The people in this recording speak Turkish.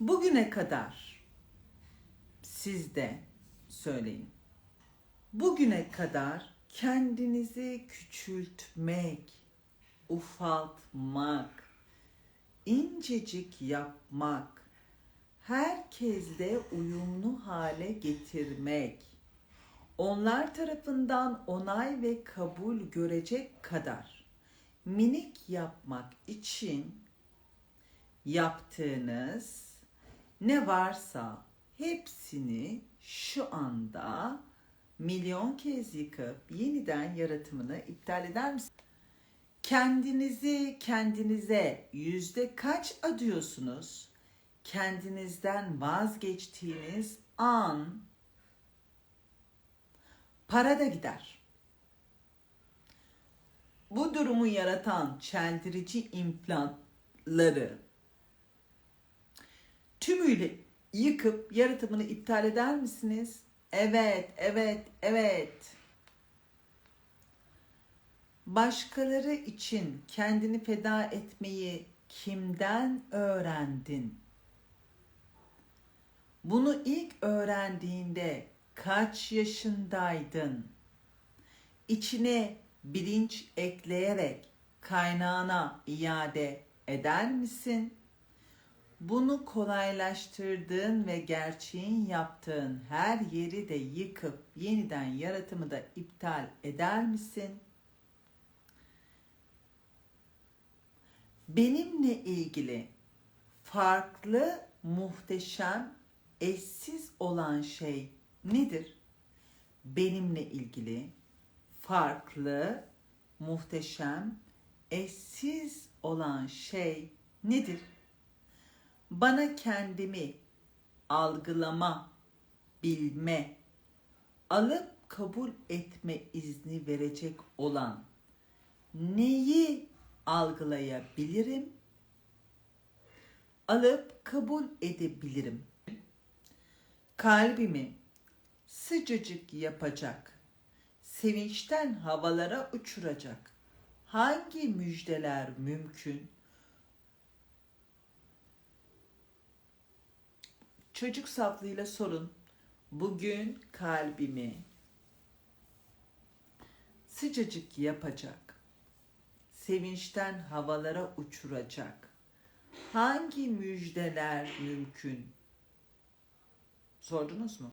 Bugüne kadar siz de söyleyin. Bugüne kadar kendinizi küçültmek, ufaltmak, incecik yapmak, herkesle uyumlu hale getirmek, onlar tarafından onay ve kabul görecek kadar minik yapmak için yaptığınız ne varsa hepsini şu anda milyon kez yıkıp yeniden yaratımını iptal eder misiniz? Kendinizi kendinize yüzde kaç adıyorsunuz? Kendinizden vazgeçtiğiniz an para da gider. Bu durumu yaratan çeldirici implantları tümüyle yıkıp yaratımını iptal eder misiniz? Evet, evet, evet. Başkaları için kendini feda etmeyi kimden öğrendin? Bunu ilk öğrendiğinde kaç yaşındaydın? İçine bilinç ekleyerek kaynağına iade eder misin? Bunu kolaylaştırdığın ve gerçeğin yaptığın her yeri de yıkıp yeniden yaratımı da iptal eder misin? Benimle ilgili farklı, muhteşem, eşsiz olan şey nedir? Benimle ilgili farklı, muhteşem, eşsiz olan şey nedir? Bana kendimi algılama, bilme, alıp kabul etme izni verecek olan neyi algılayabilirim? Alıp kabul edebilirim. Kalbimi sıcacık yapacak, sevinçten havalara uçuracak hangi müjdeler mümkün? Çocuk saflığıyla sorun. Bugün kalbimi sıcacık yapacak, sevinçten havalara uçuracak hangi müjdeler mümkün? Sordunuz mu?